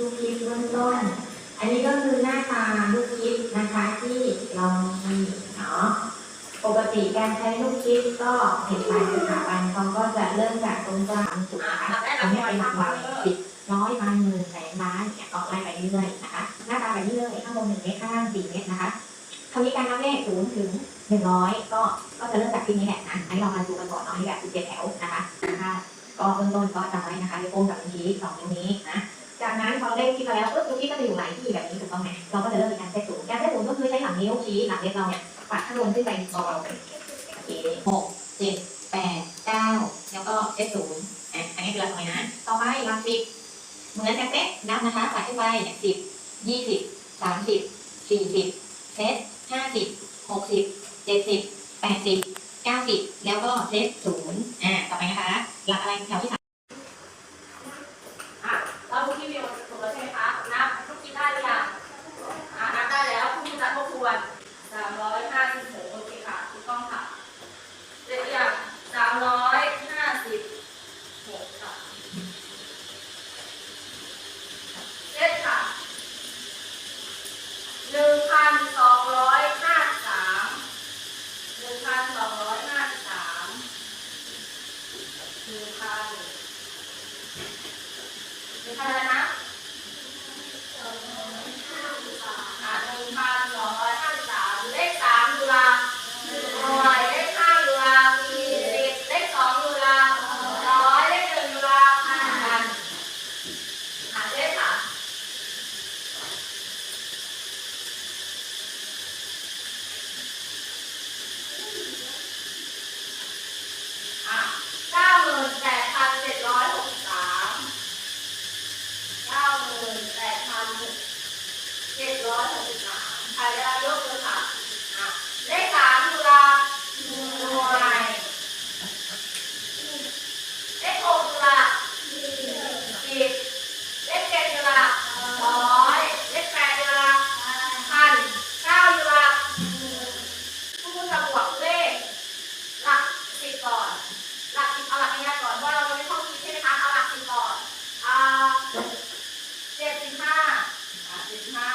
ลูกคิดเบื้องต้น อันนี้ก็คือหน้าตาลูกคิดนะคะที่เรามีเนาะปกติการใช้ลูกคิดก็เห็นหลายสถาบันเขาก็จะเริ่มจากตรงกลางสุดท้ายทำให้ไปหลักร้นิดน้อยพันหมื่นแสนล้านเนี่ยออกไล่ไปเรื่อยนะคะ หน้าตาแบบนี้เลยข้างบนหนึ่งเมตรข้างล่างสี่เมตรนะคะคราวนี้การนับเลขศูนย์ถึงหนึ่งร้อยก็ก็จะเริ่มจากที่นี้แหละนะให้ลองมาดูกันก่อนเนาะที่แบบสิบเจ็ดแถวนะคะก็เบื้องต้นก็จำไว้นะคะเลขโป้งกับบัญทีสองนิ้วนี้นะ จากนั้นพอเลขที่มาแล้วปุ๊บตรงนี้ก็จะอยู่หลายที่แบบนี้ถูกต้องไหมเราก็จะเริ่มมีการเซตศูนย์การเซตศูนย์ก็คือใช้หลังนิ้วชี้หลังเล็บเราเนี่ยปัดข้างบนขึ้นไปเบาๆไปโอเคหกเจ็ดแปดเก้าแล้วก็เซตศูนย์อะอันนี้คือหลักหน่วยนะ ต่อไปหลักสิบเหมือนกันเป๊ะนับนะคะปัดขึ้นไปเนี่ยสิบยี่สิบสามสิบสี่สิบเซตห้าสิบหกสิบเจ็ดสิบแปดสิบเก้าสิบแล้วก็เซตศูนย์อ่าต่อไปนะคะหลักอะไรแถวที่สาม 一斤八，啊，八。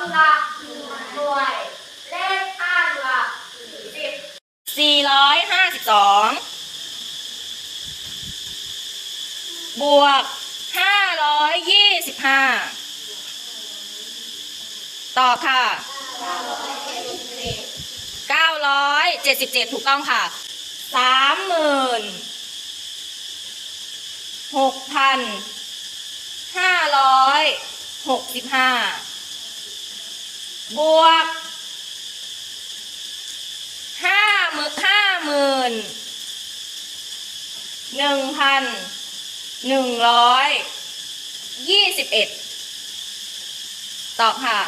หลือหน่วย เลขห้าเหลือสิบสี่ร้อยห้าสิบสองบวกห้าร้อยยี่สิบห้าตอบค่ะเก้าร้อยเจ็ดสิบเจ็ดถูกต้องค่ะสามหมื่นหกพันห้าร้อยหกสิบห้า บวกห้าหมื่นห้าหมื่นหนึ่งพันหนึ่งร้อยยี่สิบเอ็ดตอบค่ะ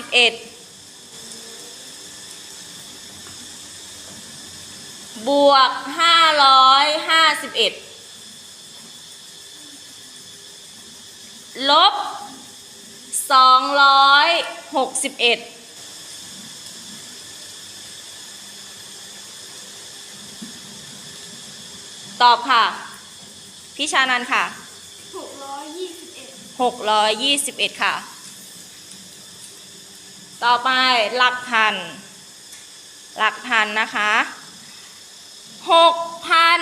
สิบเอ็ดบวกห้าร้อยห้าสิบเอ็ดลบสองร้อยหกสิบเอ็ดตอบค่ะ พี่ชานันค่ะหกร้อยยี่สิบเอ็ดหกร้อยยี่สิบเอ็ดค่ะ ต่อไปหลักพัน หลักพันนะคะหกพัน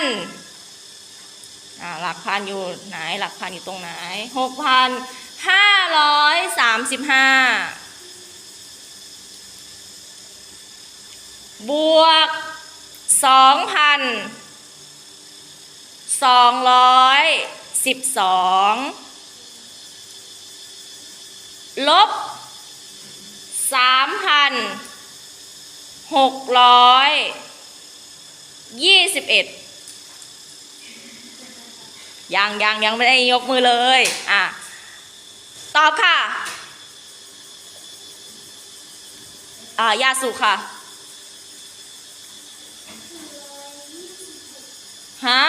อ่าหลักพันอยู่ไหนหลักพันอยู่ตรงไหนหกพันห้าร้อยสามสิบห้าบวกสองพันสองร้อยสิบสองลบ สามพันหกร้อยยี่สิบเอ็ดยังยังยังไม่ได้ยกมือเลย อะ ตอบค่ะ อ่ายาสุค่ะ ฮะ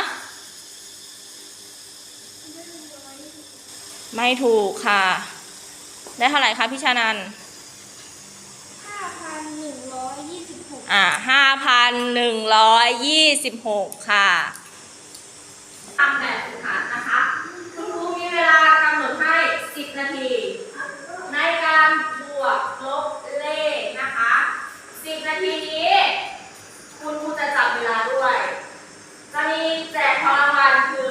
ไม่ถูกค่ะ ได้เท่าไหร่คะพี่ชานัน ห้าพันหนึ่งร้อยยี่สิบหก อ่าห้าพันหนึ่งร้อยยี่สิบหกค่ะทำแบบฝึกหัดนะคะ คุณครูมีเวลากำหนดให้10นาที ในการบวกลบเลขนะคะ10นาทีนี้ คุณครูจะจับเวลาด้วย จะมีแจกของรางวัลคือ